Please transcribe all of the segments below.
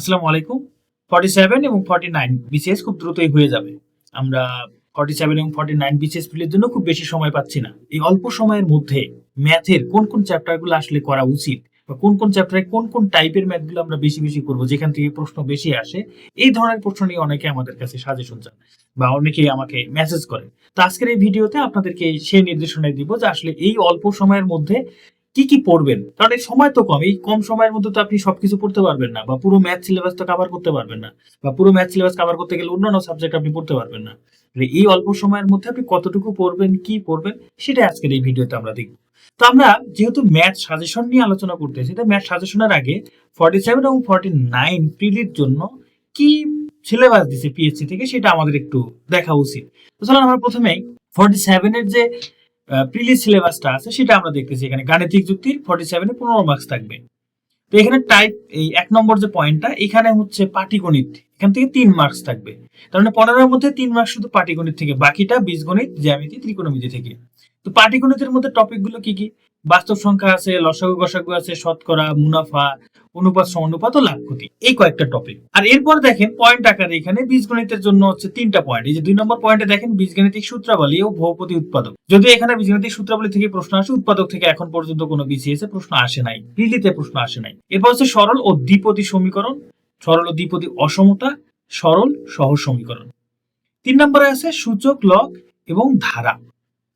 আসসালামু আলাইকুম। Forty seven এবং ফর্টি নাইন বিসিএস খুব দ্রুতই হয়ে যাবে। আমরা ফর্টি সেভেন এবং ফর্টি নাইন বিসিএস ফিলের জন্য খুব বেশি সময় পাচ্ছি না। এই অল্প সময়ের মধ্যে ম্যাথের কোন কোন চ্যাপ্টারগুলো আসলে করা উচিত বা কোন কোন চ্যাপ্টারে কোন কোন টাইপের ম্যাথগুলো আমরা বেশি বেশি করব, যেখান থেকে প্রশ্ন বেশি আসে, এই ধরনের প্রশ্ন নিয়ে অনেকে আমাদের কাছে সাজেশন চান বা অনেকেই আমাকে মেসেজ করে। তো আজকের এই ভিডিওতে আপনাদেরকে সেই নির্দেশনা দিব যে আসলে এই অল্প সময়ের মধ্যে কি কি পড়বেন? কারণ এই সময় তো কম, এই কম সময়ের মধ্যে তো আপনি সবকিছু পড়তে পারবেন না, বা পুরো ম্যাথ সিলেবাস তো কভার করতে পারবেন না, বা পুরো ম্যাথ সিলেবাস কভার করতে গেলে অন্যান্য সাবজেক্ট আপনি পড়তে পারবেন না। এই অল্প সময়ের মধ্যে আপনি কতটুকু পড়বেন, কি পড়বেন সেটা আজকের এই ভিডিওতে আমরা দেখব। তো আমরা যেহেতু ম্যাথ সাজেশন নিয়ে আলোচনা করতে করতেছি তো ম্যাথ সাজেশনের আগে ফর্টি সেভেন এবং ফর্টি নাইন প্রিলির জন্য কি সিলেবাস দিছে পিএসসি থেকে সেটা আমাদের একটু দেখা উচিত। তো চলুন আমরা প্রথমেই ফর্টি সেভেনের যে প্রিলি সিলেবাসটা আছে, সেটা আমরা দেখতেছি এখানে। গাণিতিক যুক্তির ফর্টি সেভেনে পনেরো মার্কস থাকবে। তো এখানে টাইপ এই এক নম্বর যে পয়েন্টটা এখানে হচ্ছে পাটিগণিত, এখান থেকে তিন মার্কস থাকবে। তার মানে পনেরোর মধ্যে তিন মার্কস শুধু পাটিগণিত থেকে, বাকিটা বীজগণিত, জ্যামিতি, ত্রিকোণমিতি থেকে। তো পাটিগণিতের মধ্যে টপিকগুলো কি কি? বাস্তব সংখ্যা আছে, লসাগু গসাগু আছে, শতকরা, মুনাফা, অনুপাত সমানুপাত ও লাভ ক্ষতি। এই কয়েকটা টপিক আর এরপর দেখেন পয়েন্ট আকারে এখানে বীজগণিতের জন্য হচ্ছে তিনটা পয়েন্ট এই যে দুই নম্বর পয়েন্টে দেখেন বীজগণিতিক সূত্রাবলী ও ভৌপতি উৎপাদক। যদি এখানে বীজগাণিতিক সূত্রাবলী থেকে প্রশ্ন আসে, উৎপাদক থেকে এখন পর্যন্ত কোনো বিসিএস এ প্রশ্ন আসে নাই। প্রিলিতে প্রশ্ন আসে নাই। এরপর হচ্ছে সরল ও দ্বিপদী সমীকরণ। সরল ও দ্বিপদী অসমতা, সরল সহজ সমীকরণ। তিন নম্বরে আছে সূচক, লগ এবং ধারা।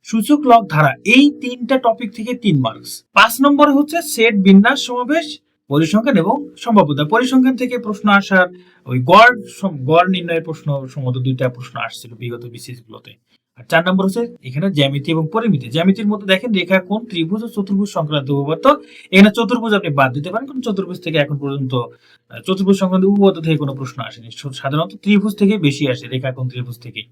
সূচক লগ ধারা, এই তিনটা টপিক থেকে তিন মার্কস পাঁচ নম্বরে হচ্ছে সেট বিন্যাস সমাবেশ, পরিসংখ্যান এবং সম্ভাব্যতা। পরিসংখ্যান থেকে প্রশ্ন আসার, ওই গড় গড় নির্ণয়ের প্রশ্ন সম্ভবত দুইটা প্রশ্ন আসছিল বিগত বিসিএস গুলোতে আর চার নম্বর হচ্ছে এখানে জ্যামিতি এবং পরিমিতি। জ্যামিতির মধ্যে দেখেন রেখা কোন ত্রিভুজ ও চতুর্ভুজ সংক্রান্ত উপপাদ্য। এখানে চতুর্ভুজ আপনি বাদ দিতে পারেন, কারণ চতুর্ভুজ থেকে এখন পর্যন্ত চতুর্ভুজ সংক্রান্ত উপপাদ্য থেকে কোনো প্রশ্ন আসেনি। সাধারণত ত্রিভুজ থেকে বেশি আসে, রেখা কোন ত্রিভুজ থেকে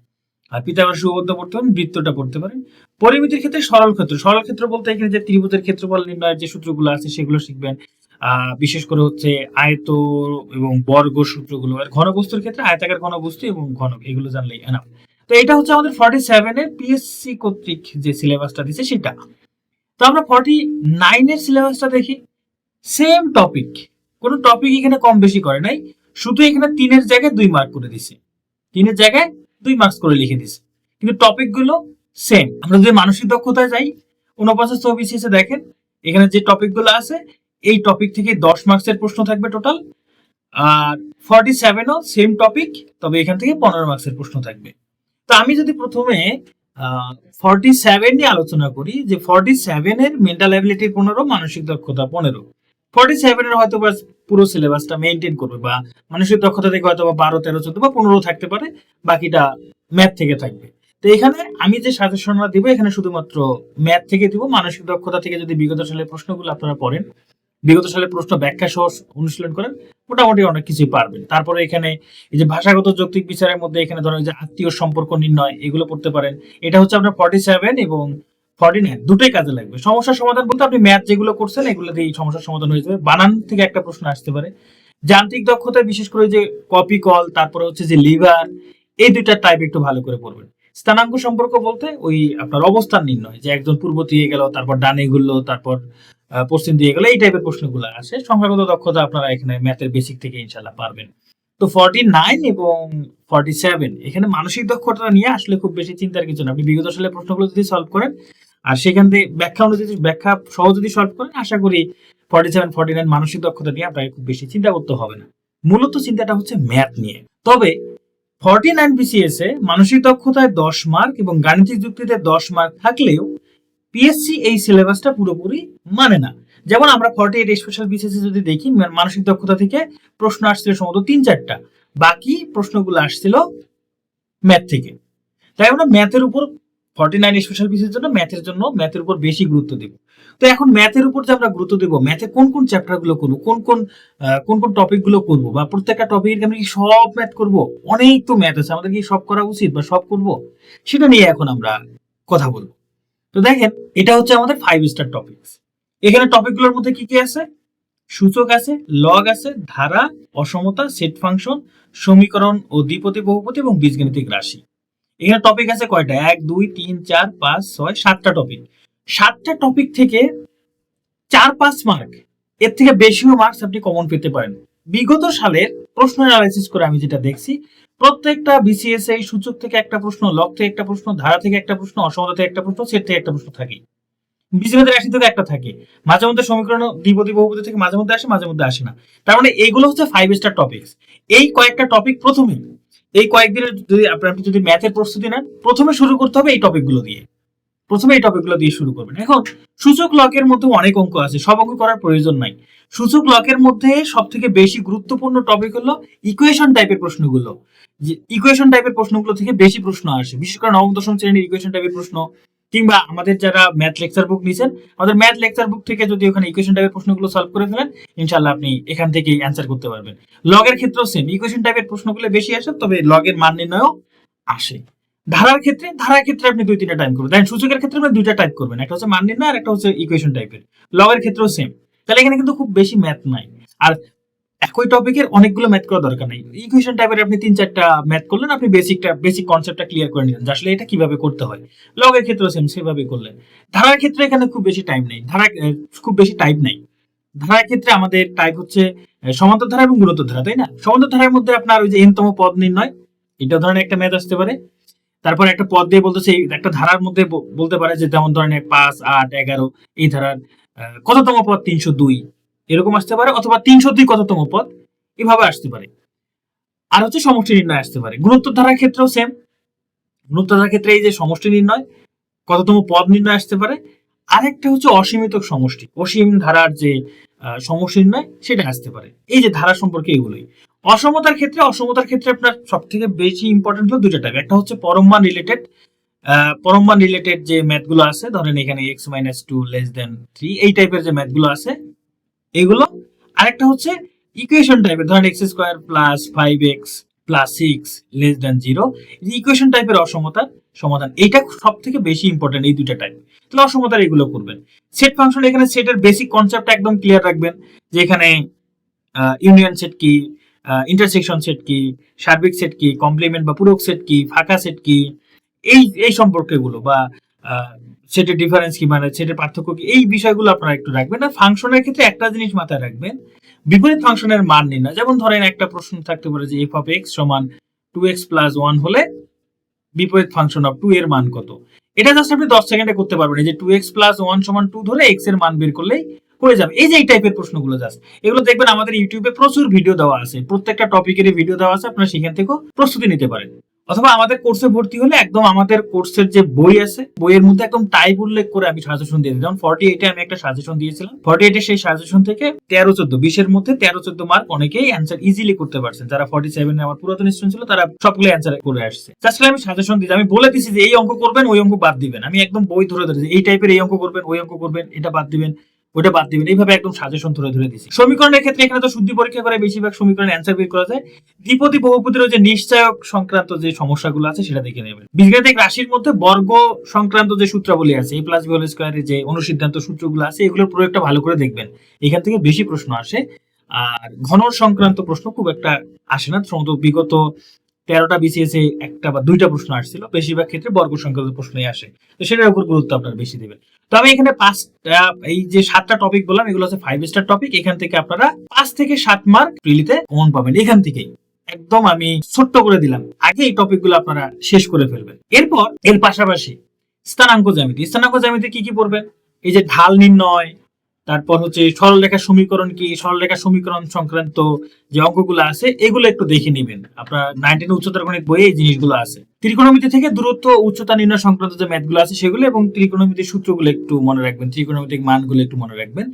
আর পিথাগোরাস উপপাদ্য পড়তে পারেন, বৃত্তটা পড়তে পারেন। পরিমিতির ক্ষেত্রে সরল ক্ষেত্র। সরল ক্ষেত্র বলতে এখানে যে ত্রিভুজের ক্ষেত্রফল নির্ণয়ের যে সূত্রগুলো আছে, সেগুলো শিখবেন। বিশেষ করে হচ্ছে আয়ত এবং বর্গ সূত্রগুলো। আর ঘনবস্তুর ক্ষেত্রে আয়তাকার ঘনবস্তু এবং ঘনক, এগুলো জানলেই এনাফ তো এটা হচ্ছে আমাদের ফর্টি সেভেনের পিএসসি কর্তৃক যে সিলেবাসটা দিচ্ছে সেটা। তো আমরা ফর্টি নাইনের সিলেবাসটা দেখি। সেম টপিক কোনো টপিক এখানে কম বেশি করে নাই। শুধু এখানে তিনের জায়গায় দুই মার্ক করে দিছে। তিনের জায়গায় দুই মার্কস করে লিখে দিছে। কিন্তু টপিকগুলো সেম আমরা যদি মানসিক দক্ষতায় যাই, উনপঞ্চাশ বিসিএস দেখেন, এখানে যে টপিকগুলো আছে, এই টপিক থেকে দশ মার্কসের প্রশ্ন থাকবে টোটাল আর ফর্টি সেভেনও সেম টপিক তবে এখান থেকে পনেরো মার্কসের প্রশ্ন থাকবে। তো আমি যদি প্রথমে ফর্টি সেভেন নিয়ে আলোচনা করি, যে ফর্টি সেভেনের মেন্টাল অ্যাবিলিটি পনেরো, মানসিক দক্ষতা পনেরো। ফর্টি সেভেনের হয়তো পুরো সিলেবাসটা মেনটেন করবে বা মানসিক দক্ষতা থেকে হয়তো বা বারো, তেরো, চোদ্দ বা পনেরো থাকতে পারে, বাকিটা ম্যাথ থেকে থাকবে। তো এখানে আমি যে সাজেশনটা দিব, এখানে শুধুমাত্র ম্যাথ থেকে দিব। মানসিক দক্ষতা থেকে যদি বিগত সালের প্রশ্নগুলো আপনারা পড়েন, বিগত সালের প্রশ্ন ব্যাখ্যা সহ অনুশীলন করেন, মোটামুটি অনেক কিছুই পারবেন। তারপরে এখানে এই যে ভাষাগত যৌক্তিক বিচারের মধ্যে এখানে ধরেন যে আত্মীয় সম্পর্ক নির্ণয়, এগুলো পড়তে পারেন। এটা হচ্ছে আপনার ফর্টি সেভেন এবং ফর্টি নাইন দুটোই কাজে লাগবে। সমস্যার সমাধান বলতে আপনি ম্যাথ যেগুলো করছেন, এগুলো দিয়ে সমস্যার সমাধান হয়ে যাবে। বানান থেকে একটা প্রশ্ন আসতে পারে। যান্ত্রিক দক্ষতা বিশেষ করে যে কপি কল তারপরে হচ্ছে যে লিভার এই দুইটা টাইপ একটু ভালো করে পড়বেন। স্থানাঙ্ক সম্পর্ক বলতে ওই আপনার অবস্থান নির্ণয়, যে একজন পূর্ব দিয়ে গেল, তারপর ডানে ঘুরলো তারপর পশ্চিম দিয়ে গেল, এই টাইপের প্রশ্নগুলো আসে। সংখ্যাগত দক্ষতা আপনারা এখানে ম্যাথের বেসিক থেকে ইনশাল্লাহ পারবেন। তো ফর্টি নাইন এবং ফর্টি সেভেন এখানে মানসিক দক্ষতা নিয়ে আসলে খুব বেশি চিন্তার কিছু না। আপনি বিগত সালের প্রশ্নগুলো যদি সলভ করেন, আর সেখান থেকে ব্যাখ্যা অনুযায়ী ব্যাখ্যা সহ যদি সলভ করেন, আশা করি ফর্টি সেভেন ফর্টি নাইন মানসিক দক্ষতা নিয়ে আপনাকে খুব বেশি চিন্তা করতে হবে না। মূলত চিন্তাটা হচ্ছে ম্যাথ নিয়ে। তবে ফর্টি নাইন বিসিএস এ মানসিক দক্ষতায় দশ মার্ক এবং গাণিতিক যুক্তিতে দশ মার্ক থাকলেও পিএসসি এই সিলেবাসটা পুরোপুরি মানে না। যেমন আমরা ফর্টি এইট স্পেশাল বিসিএস যদি দেখি মানসিক দক্ষতা থেকে প্রশ্ন আসছিল সম্ভবত তিন চারটা। বাকি প্রশ্নগুলো আসছিল ম্যাথ থেকে। তাই আমরা ম্যাথের উপর ফর্টি নাইন স্পেশাল বিসিএস জন্য ম্যাথের জন্য ম্যাথের উপর বেশি গুরুত্ব দিব। তো এখন ম্যাথের উপর যে আমরা গুরুত্ব দেবো ম্যাথে কোন কোন চ্যাপ্টারগুলো করব, কোন কোন কোন কোন টপিকগুলো করব, বা প্রত্যেকটা টপিক আমরা কি সব ম্যাথ করব? অনেক তো ম্যাথ আছে, আমাদের কি সব করা উচিত বা সব করব? সেটা নিয়ে এখন আমরা কথা বলব। তো দেখেন, এটা হচ্ছে আমাদের ফাইভ স্টার টপিকস এখানে টপিকগুলোর মধ্যে কি কি আছে? সূচক আছে লগ আছে, ধারা, অসমতা সেট ফাংশন সমীকরণ ও দ্বিপদী বহুপদী এবং বীজগণিতিক রাশি। এখানে টপিক আছে কয়টা? এক, দুই, তিন, চার, পাঁচ, ছয়, সাতটা টপিক সাতটা টপিক থেকে চার, পাঁচ মার্ক এর থেকে বেশিও মার্কস আপনি কমন পেতে পারেন। বিগত সালের প্রশ্ন অ্যানালাইসিস করে আমি যেটা দেখছি, প্রত্যেকটা বিসিএস এই সূচক থেকে একটা প্রশ্ন লক থেকে একটা প্রশ্ন, ধারা থেকে একটা প্রশ্ন, অসমতা থেকে একটা প্রশ্ন সেট থেকে একটা প্রশ্ন থাকে বিসিএস রাশি থেকে একটা থাকে। মাঝে মধ্যে সমীকরণ দ্বিপদী বহুপদী থেকে মাঝে মধ্যে আসে, মাঝে মধ্যে আসে না। তার মানে এইগুলো হচ্ছে ফাইভ স্টার টপিকস এই কয়েকটা টপিক প্রথমে, এই কয়েকদিনের যদি আপনি যদি ম্যাথের প্রস্তুতি নেন, প্রথমে শুরু করতে হবে এই টপিকগুলো দিয়ে। প্রথমে এই টপিকগুলো দিয়ে শুরু করবেন। এখন, সূচক লকের মধ্যে অনেক অঙ্ক আছে, সব অঙ্ক করার প্রয়োজন নাই। সূচক লকের মধ্যে সব থেকে বেশি গুরুত্বপূর্ণ টপিক হলো ইকুয়েশন টাইপের প্রশ্নগুলো। ইকুয়েশন টাইপের প্রশ্নগুলো থেকে বেশি প্রশ্ন আসে। বিশেষ করে নবম, দশম শ্রেণির ইকুয়েশন টাইপের প্রশ্ন। কিংবা আমাদের যারা ম্যাথ লেকচার বুক নিয়েছেন আমাদের ম্যাথ লেকচার বুক থেকে যদি ওখানে ইকুয়েশন টাইপের প্রশ্নগুলো সলভ করে ফেলেন ইনশাল্লাহ আপনি এখান থেকে অ্যান্সার করতে পারবেন। লগের ক্ষেত্রেও সেম ইকুয়েশন টাইপের প্রশ্নগুলো বেশি আসে, তবে লগের মান নির্ণয়ও আসে। ধারার ক্ষেত্রে ধারার ক্ষেত্রে আপনি দুই, তিনটা টাইপ করবেন। দেন সূচকের ক্ষেত্রে আপনি দুইটা টাইপ করবেন, একটা হচ্ছে মান নির্ণয় আর একটা হচ্ছে ইকুয়েশন টাইপের লগের ক্ষেত্রেও সেম তাহলে এখানে কিন্তু খুব বেশি ম্যাথ নাই। আর একই টপিকের অনেকগুলো ম্যাথ করা দরকার নেই। ইকুয়েশন টাইপের আপনি তিন চারটা ম্যাথ করলেন, আপনি বেসিকটা বেসিক কনসেপ্টটা ক্লিয়ার করে নিলেন আসলে এটা কীভাবে করতে হয়। লগের ক্ষেত্রেও সেম সেভাবে করলেন। ধারার ক্ষেত্রে এখানে খুব বেশি টাইম নেই। ধারা খুব বেশি টাইপ নেই। ধারার ক্ষেত্রে আমাদের টাইপ হচ্ছে সমান্তর ধারা এবং গুণোত্তর ধারা, তাই না? সমান্তর ধারার মধ্যে আপনার ওই যে এনতম পদ নির্ণয় এটা ধরনের একটা ম্যাথ আসতে পারে। তারপর একটা পদ দিয়ে বলতেছে, একটা ধারার মধ্যে বলতে পারে যে যেমন ধরনের পাঁচ, আট, এগারো, এই ধারার কততম পদ? তিনশো দুই। এরকম আসতে পারে, অথবা তিনশো দুই কততম পদ এভাবে আসতে পারে। আর হচ্ছে সমষ্টি নির্ণয় আসতে পারে। গুণোত্তর ধারার ক্ষেত্রেও সেম গুণোত্তর ধারার ক্ষেত্রে এই যে সমষ্টি নির্ণয়, কততম পদ নির্ণয় আসতে পারে। আরেকটা হচ্ছে অসীমিত সমষ্টি। অসীম ধারার যে সমষ্টি নির্ণয়, সেটা আসতে পারে। এই যে ধারা সম্পর্কে এগুলোই। অসমতার ক্ষেত্রে অসমতার ক্ষেত্রে আপনার সব থেকে বেশি ইম্পর্টেন্ট হলো দুটো টাইপ একটা হচ্ছে পরমমান রিলেটেড পরমমান রিলেটেড যে ম্যাথগুলো আছে, ধরেন এখানে x minus two less than three এই টাইপের যে ম্যাথগুলো আছে এগুলো। আরেকটা হচ্ছে ইকুয়েশন টাইপের ধরেন x square plus five x plus six less than zero equation টাইপের অসমতার সমাধান। এটা সব থেকে বেশি ইম্পর্টেন্ট এই দুইটা টাইপ তাহলে অসমতার এগুলো করবেন। সেট ফাংশন এখানে সেটের বেসিক কনসেপ্ট একদম ক্লিয়ার রাখবেন, যে এখানে ইউনিয়ন সেট কি ইন্টারসেকশন সেট কি, সার্বিক সেট কি কমপ্লিমেন্ট বা পূরক সেট কি, ফাঁকা সেট কি, এই এই সম্পর্কেগুলো বা সেটের ডিফারেন্স কি মানে সেটের পার্থক্য কি? এই বিষয়গুলো আপনারা একটু রাখবেন। আর ফাংশনের ক্ষেত্রে একটা জিনিস মাথায় রাখবেন, বিপরীত ফাংশনের মান নির্ণয় যেমন ধরেন একটা প্রশ্ন থাকতে পারে যে এফ অফ এক্স সমান টু এক্স প্লাস ওয়ান হলে বিপরীত ফাংশন অফ টু এর মান কত? এটা জাস্ট আপনি দশ সেকেন্ডে করতে পারবেন। যে টু এক্স প্লাস ওয়ান সমান টু ধরে এক্সের মান বের করলেই হয়ে যাবে। এই যে এই টাইপের প্রশ্নগুলো জাস্ট এগুলো দেখবেন আমাদের ইউটিউবে প্রচুর ভিডিও দেওয়া আছে। প্রত্যেকটা টপিকেরই ভিডিও দেওয়া আছে। আপনারা সেখান থেকেও প্রস্তুতি নিতে পারেন। অথবা আমাদের কোর্সে ভর্তি হলে একদম আমাদের কোর্সের যে বই আছে, বইয়ের মধ্যে একদম টাইপ উল্লেখ করে আমি সাজেশন দিয়ে দিই যেমন ফর্টি এইটে আমি একটা সাজেশন দিয়েছিলাম। ফর্টি এইটে সেই সাজেশন থেকে তেরো চোদ্দ বিশের মধ্যে তেরো চোদ্দ মার্ক অনেকেই অ্যান্সার ইজিলি করতে পারছেন। যারা ফর্টি সেভেন আমার পুরাতন স্টুডেন্ট ছিল, তারা সবগুলো অ্যান্সার করে আসছে। জাস্ট আমি সাজেশন দিই আমি বলে দিছি যে, এই অঙ্ক করবেন, ওই অঙ্ক বাদ দিবেন। আমি একদম বই ধরে ধরেছি, এই টাইপের এই অঙ্ক করবেন, ওই অঙ্ক করবেন, এটা বাদ দিবেন। ওটা বাদ দিবেন। এইভাবে একদম সাজেশন ধরে ধরে দিছি। সমীকরণের ক্ষেত্রে এখানে তো শুদ্ধি পরীক্ষা করে বেশিরভাগ সমীকরণের অ্যান্সার বের করা যায়। দ্বিপদী বহুপদীর যে নিশ্চয়ক সংক্রান্ত যে সমস্যাগুলো আছে সেটা দেখে নেবেন। বীজগাণিতিক রাশির মধ্যে বর্গ সংক্রান্ত যে সূত্রাবলী আছে এ প্লাস বি হোল স্কয়ারের যে অনুসিদ্ধান্ত সূত্রগুলো আছে, এগুলোর প্রয়োগটা ভালো করে দেখবেন। এখান থেকে বেশি প্রশ্ন আসে। আর ঘন সংক্রান্ত প্রশ্ন খুব একটা আসে না। বিগত তেরোটা বিসিএস এ একটা বা দুইটা প্রশ্ন আসছিল, বেশিরভাগ ক্ষেত্রে বর্গ সংক্রান্ত প্রশ্নই আসে। তো সেটার উপর গুরুত্ব আপনার বেশি দেবেন। তো আমি এখানে পাঁচটা, এই যে সাতটা টপিক বললাম, এগুলো হচ্ছে ফাইভ স্টার টপিক এখান থেকে আপনারা পাঁচ থেকে সাত মার্ক প্রিলিতে কমন পাবেন। এখান থেকেই একদম আমি ছোট্ট করে দিলাম। আগে এই টপিকগুলো আপনারা শেষ করে ফেলবেন। এরপর এর পাশাপাশি স্থানাঙ্ক জ্যামিতি। স্থানাঙ্ক জ্যামিতি কি কি পড়বেন? এই যে ঢাল নির্ণয় তারপর হচ্ছে সরলরেখা সমীকরণ কি? সরলরেখা সমীকরণ সংক্রান্ত যে অঙ্কগুলো আছে, এগুলো একটু দেখে নেবেন। আপনার নাইনটিন উচ্চতর গণিত বইয়ে এই জিনিসগুলো আছে। ত্রিকোণমিতি থেকে দূরত্ব, উচ্চতা নির্ণয় সংক্রান্ত যে ম্যাথগুলো আছে, সেগুলো এবং ত্রিকোণমিতির সূত্রগুলো একটু মনে রাখবেন। ত্রিকোণমিতিক মানগুলো একটু মনে রাখবেন।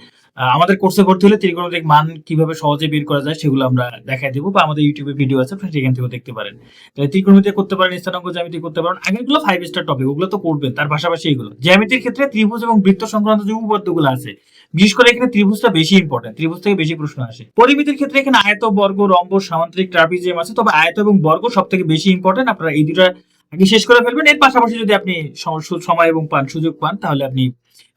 আমাদের কোর্সে ভর্তি হলে ত্রিকোণমিতিক মান কীভাবে সহজে বের করা যায়, সেগুলো আমরা দেখাই দেবো বা আমাদের ইউটিউবে ভিডিও আছে আপনি সেখান থেকেও দেখতে পারেন। তাহলে ত্রিকোণমিতি করতে পারেন, স্থানাঙ্ক জ্যামিতি করতে পারেন, আগেরগুলো ফাইভ স্টার টপিক ওগুলো তো করবেন, তার পাশাপাশি এগুলো জ্যামিতির ক্ষেত্রে ত্রিভুজ এবং বৃত্ত সংক্রান্ত যে উপপাদ্যগুলো আছে বিশেষ করে এখানে ত্রিভুজটা বেশি ইম্পর্টেন্ট ত্রিভুজ থেকে বেশি প্রশ্ন আসে। পরিমিতির ক্ষেত্রে এখানে আয়ত, বর্গ, রম্ব, সামান্তরিক, ট্রাপিজিয়াম আছে, তবে আয়ত এবং বর্গ সব থেকে বেশি ইম্পর্টেন্ট আপনারা এই দুটা আগে শেষ করে ফেলবেন। এর পাশাপাশি যদি আপনি সময় এবং পান, সুযোগ পান, তাহলে আপনি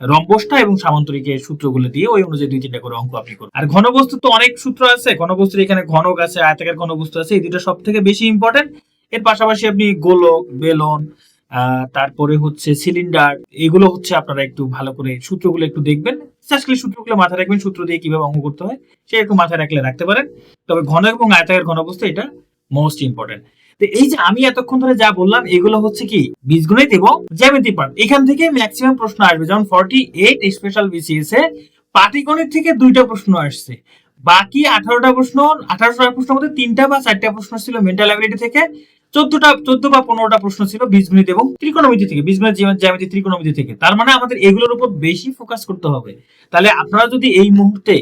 রম্বসটা এবং সামান্তরিকের সূত্রগুলো দিয়ে ওই অনুযায়ী দুই তিনটা করে অঙ্ক আপনি করুন আর ঘনবস্তু তো অনেক সূত্র আছে, ঘনবস্তুর এখানে ঘনক আছে, আয়তাকার ঘনবস্তু আছে, এই দুটো সব থেকে বেশি ইম্পর্টেন্ট এর পাশাপাশি আপনি গোলক, বেলন তারপরে হচ্ছে সিলিন্ডার, এগুলো হচ্ছে আপনারা একটু ভালো করে সূত্রগুলো একটু দেখবেন। খালি সূত্রগুলো মাথায় রাখবেন, সূত্র দিয়ে কীভাবে অঙ্ক করতে হয় সে একটু মাথায় রাখলে রাখতে পারেন। তবে ঘন এবং আয়তাকার অবস্থা এটা মোস্ট ইম্পর্টেন্ট তো এই যে আমি এতক্ষণ ধরে যা বললাম, এগুলো হচ্ছে কি? বীজগণিত এবং জ্যামিতি পার্ট এখান থেকে ম্যাক্সিমাম প্রশ্ন আসবে, যেমন ফর্টি এইট স্পেশাল বিসিএস এ পাটিগণিত থেকে দুইটা প্রশ্ন আসছে। বাকি আঠারোটা প্রশ্ন, আঠারোটা প্রশ্নের মধ্যে তিনটা বা চারটা প্রশ্ন ছিল মেন্টাল অ্যাবিলিটি থেকে। চোদ্দটা, চোদ্দ বা পনেরোটা প্রশ্ন ছিল বীজগণিত এবং ত্রিকোণমিতি থেকে, বীজগণিত জ্যামিতি ত্রিকোণমিতি থেকে। তার মানে আমাদের এগুলোর উপর বেশি ফোকাস করতে হবে। তাহলে আপনারা যদি এই মুহূর্তে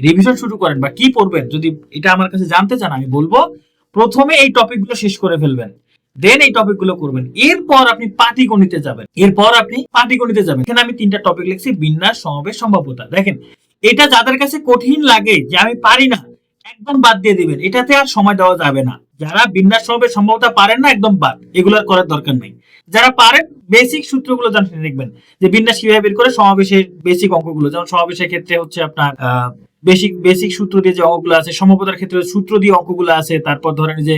রিভিশন শুরু করেন বা কি পড়বেন, যদি এটা আমার কাছে জানতে চান, আমি বলব, প্রথমে এই টপিকগুলো শেষ করে ফেলবেন। দেন এই টপিকগুলো করবেন। এরপর আপনি পাটিগণিতে যাবেন। এরপর আপনি পাটিগণিতে যাবেন। এখানে আমি তিনটা টপিক লিখছি, বিন্যাস, সমাবেশ, সম্ভাব্যতা। দেখেন, এটা যাদের কাছে কঠিন লাগে, যে আমি পারি না, একদম বাদ দিয়ে দিবেন। এটাতে আর সময় দেওয়া যাবে না। যারা বিন্যাস সমাবেশ সম্ভাব্যতা পারেন না, একদম বাদ। এগুলো আর করার দরকার নেই। যারা পারেন বেসিক সূত্রগুলো জানতে দেখবেন যে বিন্যাস কীভাবে বের করে সমাবেশের বেসিক অঙ্কগুলো। যেমন সমাবেশের ক্ষেত্রে হচ্ছে আপনার বেসিক বেসিক সূত্র দিয়ে যে অঙ্কগুলো আছে সমপদার ক্ষেত্রে সূত্র দিয়ে অঙ্কগুলো আছে, তারপর ধরেন যে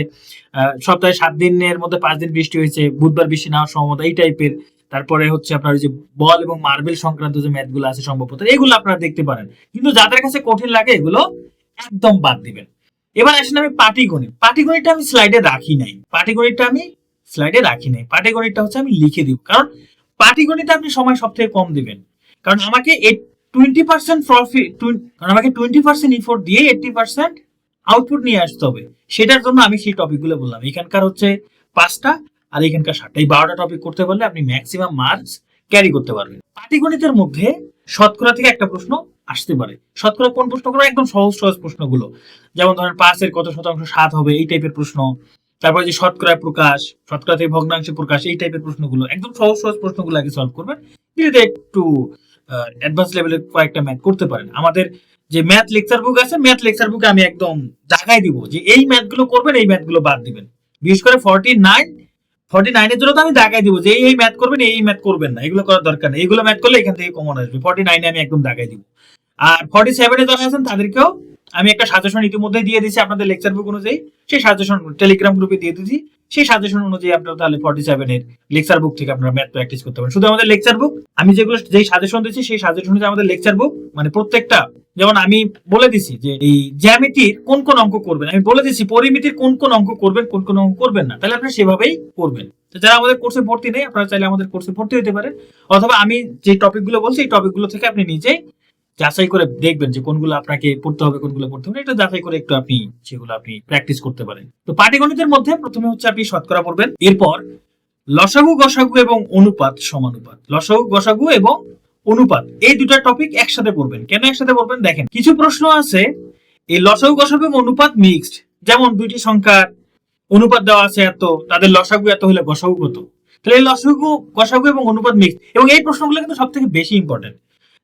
সপ্তাহে সাত দিনের মধ্যে পাঁচ দিন বৃষ্টি হয়েছে, বুধবার বৃষ্টি না সম্ভাবনা এই টাইপের তারপরে হচ্ছে আপনার যে বল এবং মার্বেল সংক্রান্ত যে ম্যাথগুলো আছে সম্ভবত এগুলো আপনারা দেখতে পারেন। কিন্তু যাদের কাছে কঠিন লাগে, এগুলো একদম বাদ দিবেন। এবার আসেন আমি পাটিগণিত। পাটিগণিতটা আমি স্লাইডে রাখি নাই। পাটিগণিতটা আমি স্লাইডে রাখি নাই। পাটিগণিতটা হচ্ছে আমি লিখে দিব। কারণ পাটিগণিতে আপনি সময় সব থেকে কম দিবেন। কারণ আমাকে টোয়েন্টি পার্সেন্ট প্রফিট কারণ আমাকে টোয়েন্টি পার্সেন্ট ইফোর্ট দিয়ে এইটটি পার্সেন্ট আউটপুট নিয়ে আসতে হবে। সেটার জন্য আমি সেই টপিকগুলো বললাম। এখানকার হচ্ছে পাঁচটা আর এখানকার সাতটা। এই বারোটা টপিক করতে পারলে আপনি ম্যাক্সিমাম মার্কস ক্যারি করতে পারবেন। পাটিগণিতের মধ্যে শতকরা থেকে একটা প্রশ্ন আসতে পারে। শতকরা কোন প্রশ্নগুলো একদম সহজ সহজ প্রশ্নগুলো। যেমন ধরেন পাঁচের কত শতাংশ? সাত হবে, এই টাইপের প্রশ্ন। তারপরে যে শতকরা প্রকাশ, শতকরা থেকে ভগ্নাংশে প্রকাশ, এই টাইপের প্রশ্নগুলো। একদম সহজ সহজ প্রশ্নগুলো আগে সলভ করবেন। ধীরে একটু অ্যাডভান্স লেভেলের কয়েকটা ম্যাথ করতে পারেন। আমাদের যে ম্যাথ লেকচার বুক আছে ম্যাথ লেকচার বুকে আমি একদম জায়গায় দিব যে এই ম্যাথগুলো করবেন, এই ম্যাথগুলো বাদ দিবেন। বিশেষ করে ফর্টি নাইন ফর্টি নাইনের জন্য তো আমি দাগাই দিব যে এই ম্যাথ করবেন, এই ম্যাথ করবেন না। এগুলো করার দরকার নেই। এগুলো ম্যাথ করলে এখান থেকে কমন আসবে। ফর্টি নাইনে আমি একদম দাগাই দিব। আর ফর্টি সেভেনে যারা আছেন, তাদেরকেও আমি একটা সাজেশন ইতিমধ্যে দিয়ে দিয়েছি আপনাদের লেকচার বুক অনুযায়ী। সেই সাজেশন টেলিগ্রাম গ্রুপে দিয়ে দিয়েছি। সেই সাজেশন অনুযায়ী আপনারা তাহলে ফর্টি সেভেনের লেকচার বুক থেকে আপনারা ম্যাথ প্র্যাকটিস করতে পারেন শুধু আমাদের লেকচার বুক আমি যেগুলো, যেই সাজেশন দিচ্ছি সেই সাজেশন অনুযায়ী আমাদের লেকচার বুক মানে প্রত্যেকটা, যেমন আমি বলে দিছি যে এই জ্যামিতির কোন কোন অঙ্ক করবেন, আমি বলে দিচ্ছি পরিমিতির কোন কোন অঙ্ক করবেন, কোন কোন অঙ্ক করবেন না, তাহলে আপনি সেভাবেই করবেন। তো যারা আমাদের কোর্সে ভর্তি নেই, আপনারা চাইলে আমাদের কোর্সে ভর্তি হতে পারেন। অথবা আমি যে টপিকগুলো বলছি, এই টপিকগুলো থেকে আপনি নিজেই যাচাই করে দেখবেন যে কোনগুলো আপনাকে পড়তে হবে, কোনগুলো পড়তে হবে এটা যাচাই করে একটু আপনি সেগুলো আপনি প্র্যাকটিস করতে পারেন। তো পাটিগণিতের মধ্যে প্রথমে হচ্ছে আপনি শতকরা পড়বেন। এরপর লসাগু, গসাগু এবং অনুপাত সমানুপাত লসাগু, গসাগু এবং অনুপাত। এই দুটা টপিক একসাথে পড়বেন। কেন একসাথে পড়বেন? দেখেন, কিছু প্রশ্ন আছে, এই লসাগু, গসাগু এবং অনুপাত মিক্সড যেমন দুইটি সংখ্যার অনুপাত দেওয়া আছে এত, তাদের লসাগু এত হলে গসাগু কত? তাহলে এই লসাগু, গসাগু এবং অনুপাত মিক্সড এবং এই প্রশ্নগুলো কিন্তু সব থেকে বেশি ইম্পর্টেন্ট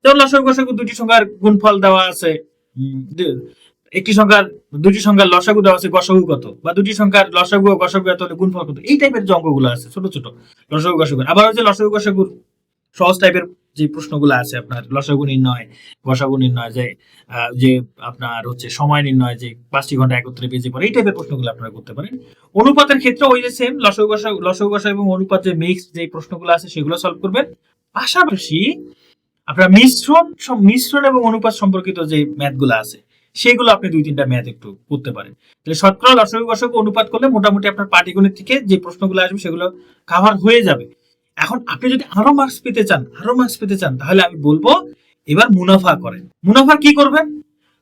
যেমন লসাগু গসাগু দুটি সংখ্যার গুণফল দেওয়া আছে। একটি সংখ্যার দুটি সংখ্যার লসাগু দেওয়া আছে গসাগু কত? বা দুটি সংখ্যার লসাগু ও গসাগু এত হলে গুণফল কত? এই টাইপের যে অঙ্কগুলো আছে ছোট ছোট লসাগু গসাগু আবার হচ্ছে লসাগু গসাগুর সহজ টাইপের যে প্রশ্নগুলো আছে আপনার লসাগু নির্ণয় গসাগু নির্ণয় যে আহ, যে আপনার হচ্ছে সময় নির্ণয় যে পাঁচটি ঘণ্টা একত্রে বেজে পড়ে এই টাইপের প্রশ্নগুলো আপনারা করতে পারেন। অনুপাতের ক্ষেত্রে ওই যে সেম লসাগু গসাগু লসাগু গসাগু এবং অনুপাত যে মিক্স যে প্রশ্নগুলো আছে সেগুলো সলভ করবেন। পাশাপাশি আপনার মিশ্রণ সম- মিশ্রণ এবং অনুপাত সম্পর্কিত যে ম্যাথগুলো আছে, সেগুলো আপনি দুই তিনটা ম্যাথ একটু করতে পারেন। তাহলে শতকরা লসাগু গসাগু অনুপাত করলে মোটামুটি আপনার পাটিগণিত থেকে যে প্রশ্নগুলো আসবে সেগুলো কাভার হয়ে যাবে। এখন আপনি যদি আরও মার্কস পেতে চান, আরও মার্কস পেতে চান, তাহলে আমি বলব এবার মুনাফা করেন। মুনাফা কি করবেন?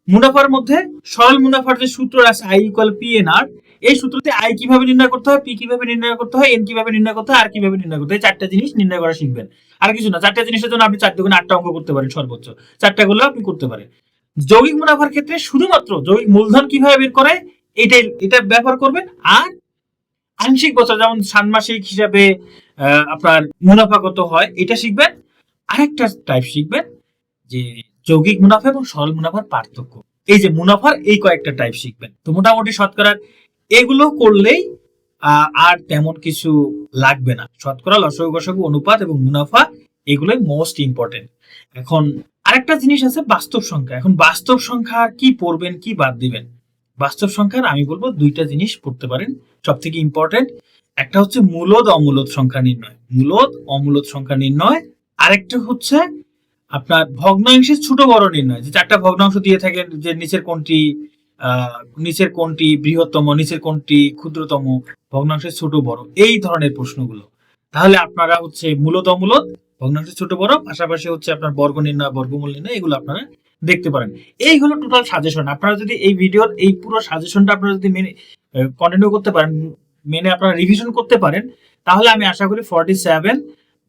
মুনাফার মধ্যে সরল মুনাফার যে সূত্র আছে I equal P N R এই সূত্রতে আই কীভাবে নির্ণয় করতে হয় পি কীভাবে নির্ণয় করতে হয় এন কীভাবে নির্ণয় করতে হয় আর কীভাবে নির্ণয় করতে হয় চারটা জিনিস নির্ণয় করা শিখবেন। আর কিছু না, চারটা জিনিসের জন্য আপনি চার দুগুণে আটটা অঙ্ক করতে পারেন সর্বোচ্চ। চারটা গুলো আপনি করতে পারেন। যৌগিক মুনাফার ক্ষেত্রে শুধুমাত্র যৌগিক মূলধন কীভাবে বের করে, এটাই, এটা ব্যবহার করবেন। আর আংশিক বছর, যেমন ষান্মাসিক হিসাবে আপনার মুনাফা কত হয়, এটা শিখবেন। আরেকটা টাইপ শিখবেন, যে যৌগিক মুনাফা এবং সরল মুনাফার পার্থক্য। এই যে মুনাফার এই কয়েকটা টাইপ শিখবেন। তো মোটামুটি শতকরার এগুলো করলেই আর তেমন কিছু লাগবে না। শতকরা গসগু অনুপাত এবং মুনাফা এগুলোই মোস্ট ইম্পর্টেন্ট এখন আরেকটা জিনিস আছে বাস্তব সংখ্যা। এখন বাস্তব সংখ্যা কি পড়বেন, কি বাদ দিবেন? বাস্তব সংখ্যার আমি বলব দুইটা জিনিস পড়তে পারেন সব থেকে ইম্পর্টেন্ট একটা হচ্ছে মূলদ অমূলদ সংখ্যা নির্ণয়। মূলদ অমূলদ সংখ্যা নির্ণয়। আরেকটা হচ্ছে আপনার ভগ্নাংশের ছোট বড় নির্ণয়। যে চারটা ভগ্নাংশ দিয়ে থাকেন, যে নিচের কোনটি নিচের কোনটি বৃহত্তম, নিচের কোনটি ক্ষুদ্রতম, ভগ্নাংশের ছোট, বড়, এই ধরনের প্রশ্নগুলো। তাহলে আপনারা হচ্ছে মূলত অমূলত ভগ্নাংশের ছোট, বড়, পাশাপাশি হচ্ছে আপনার বর্গ নির্ণয়, বর্গমূল নির্ণয়, এগুলো আপনারা দেখতে পারেন। এই হলো টোটাল সাজেশন আপনারা যদি এই ভিডিওর, এই পুরো সাজেশনটা আপনারা যদি মেনে কন্টিনিউ করতে পারেন, মেনে আপনারা রিভিশন করতে পারেন, তাহলে আমি আশা করি ফর্টি সেভেন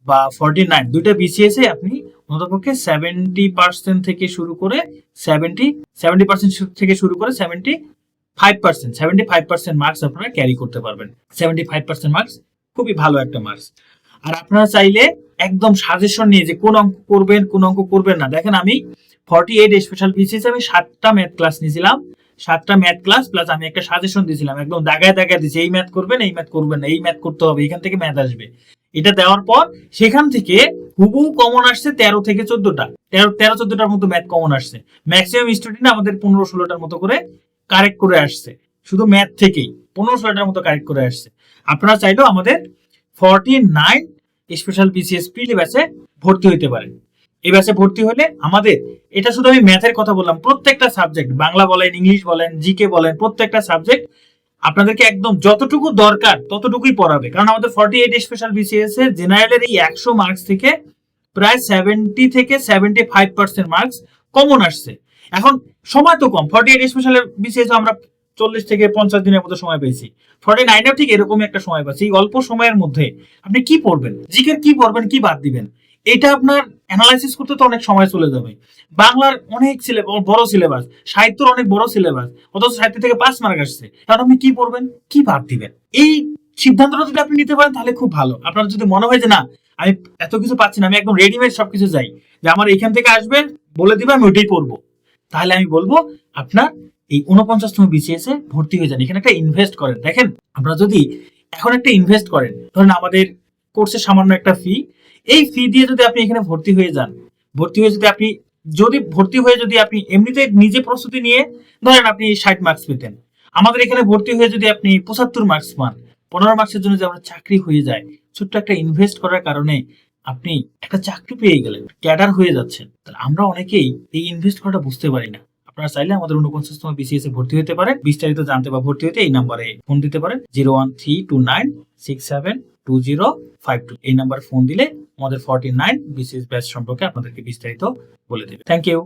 বা ফর্টি নাইন দুইটা বিসিএস আপনি অন্ততপক্ষে সেভেন্টি পার্সেন্ট থেকে শুরু করে সেভেন্টি সেভেন্টি পার্সেন্ট থেকে শুরু করে seventy five percent seventy five percent marks আপনারা ক্যারি করতে পারবেন। সেভেন্টি ফাইভ পার্সেন্ট মার্কস খুবই ভালো একটা মার্কস আর আপনারা চাইলে একদম সাজেশন নিয়ে যে কোন অঙ্ক করবেন, কোন অঙ্ক করবেন না। দেখেন আমি ফর্টি এইট স্পেশাল বিসিএস আমি সাতটা ম্যাথ ক্লাস নিয়েছিলাম। সাতটা ম্যাথ ক্লাস প্লাস আমি একটা সাজেশন দিয়েছিলাম। একদম দাগায় দাগায় দিয়েছি, এই ম্যাথ করবেন, এই ম্যাথ করবেন না, এই ম্যাথ করতে হবে, এখান থেকে ম্যাথ আসবে। এটা দেওয়ার পর সেখান থেকে হুবহু কমন আসছে তেরো থেকে চোদ্দটা। তেরো তেরো, চোদ্দটার মতো ম্যাথ কমন আসছে। ম্যাক্সিমাম স্টুডেন্ট আমাদের পনেরো, ষোলোটার মতো করে কারেক্ট করে আসছে। শুধু ম্যাথ থেকেই পনেরো, ষোলোটার মতো কারেক্ট করে আসছে। আপনারা চাইলেও আমাদের forty nine special BCS preli ব্যাচে ভর্তি হইতে পারেন। এই ব্যাচে ভর্তি হলে আমাদের, এটা শুধু আমি ম্যাথের কথা বললাম, প্রত্যেকটা সাবজেক্ট বাংলা বলেন ইংলিশ বলেন জিকে বলেন, প্রত্যেকটা সাবজেক্ট আপনাদেরকে একদম যতটুকু দরকার ততটুকুই পড়াবে। কারণ আমাদের ফর্টি এইট স্পেশাল বিসিএস এর জেনারেলের এই একশো মার্কস থেকে প্রায় সেভেন্টি থেকে seventy five percent marks common আসছে। এখন সময় তো কম। ফর্টি এইট স্পেশাল বিসিএস আমরা চল্লিশ থেকে পঞ্চাশ দিনের মতো সময় পেয়েছি। ফর্টি নাইনেও ঠিক এরকমই একটা সময় পাচ্ছি। এই অল্প সময়ের মধ্যে আপনি কি পড়বেন? জিকের কি পড়বেন? কি বাদ দিবেন? এটা আপনার অ্যানালাইসিস করতে তো অনেক সময় চলে যাবে। বাংলার অনেক সিলেবাস বড় সিলেবাস সাহিত্যের অনেক বড় সিলেবাস অথচ সাহিত্য থেকে পাঁচ মার্ক আসছে। তাহলে আপনি কি পড়বেন? কি বাদ দিবেন? এই সিদ্ধান্তটা যদি আপনি নিতে পারেন, তাহলে খুব ভালো। আপনার যদি মনে হয় যে, না, আমি এত কিছু পাচ্ছি না, আমি একদম রেডিমেড সবকিছু যাই যে আমার এখান থেকে আসবে, বলে দিবে, আমি ওইটাই পড়ব। তাহলে আমি বলব, আপনার এই উনপঞ্চাশতম বিসিএস ভর্তি হয়ে যান। এখানে একটা ইনভেস্ট করেন। দেখেন, আপনারা যদি এখন একটা ইনভেস্ট করেন, ধরেন আমাদের কোর্সের সামান্য একটা ফি এই ফি দিয়ে যদি আপনি এখানে ভর্তি হয়ে যান, ভর্তি হয়ে যদি আপনি, যদি ভর্তি হয়ে যদি আপনি এমনিতে নিজে প্রস্তুতি নিয়ে ধরেন আপনি ষাট মার্কস পেতেন, আমাদের এখানে ভর্তি হয়ে যদি আপনি পঁচাত্তর মার্কস পান, পনেরো মার্কসের জন্য যে আপনার চাকরি হয়ে যায়, ছোট্ট একটা ইনভেস্ট করার কারণে আপনি একটা চাকরি পেয়ে গেলেন, ক্যাডার হয়ে যাচ্ছেন, তাহলে আমরা অনেকেই এই ইনভেস্ট করাটা বুঝতে পারি না। আপনারা চাইলে আমাদের উনপঞ্চাশতম বিসিএস এ ভর্তি হতে পারে বিস্তারিত জানতে বা ভর্তি হতে এই নাম্বারে ফোন দিতে পারেন zero one three two nine six seven two zero five two এই নাম্বার ফোন দিলে আমাদের ফর্টি নাইন বিসিএস ব্যাচ সম্পর্কে আপনাদেরকে বিস্তারিত বলে দেবে। Thank you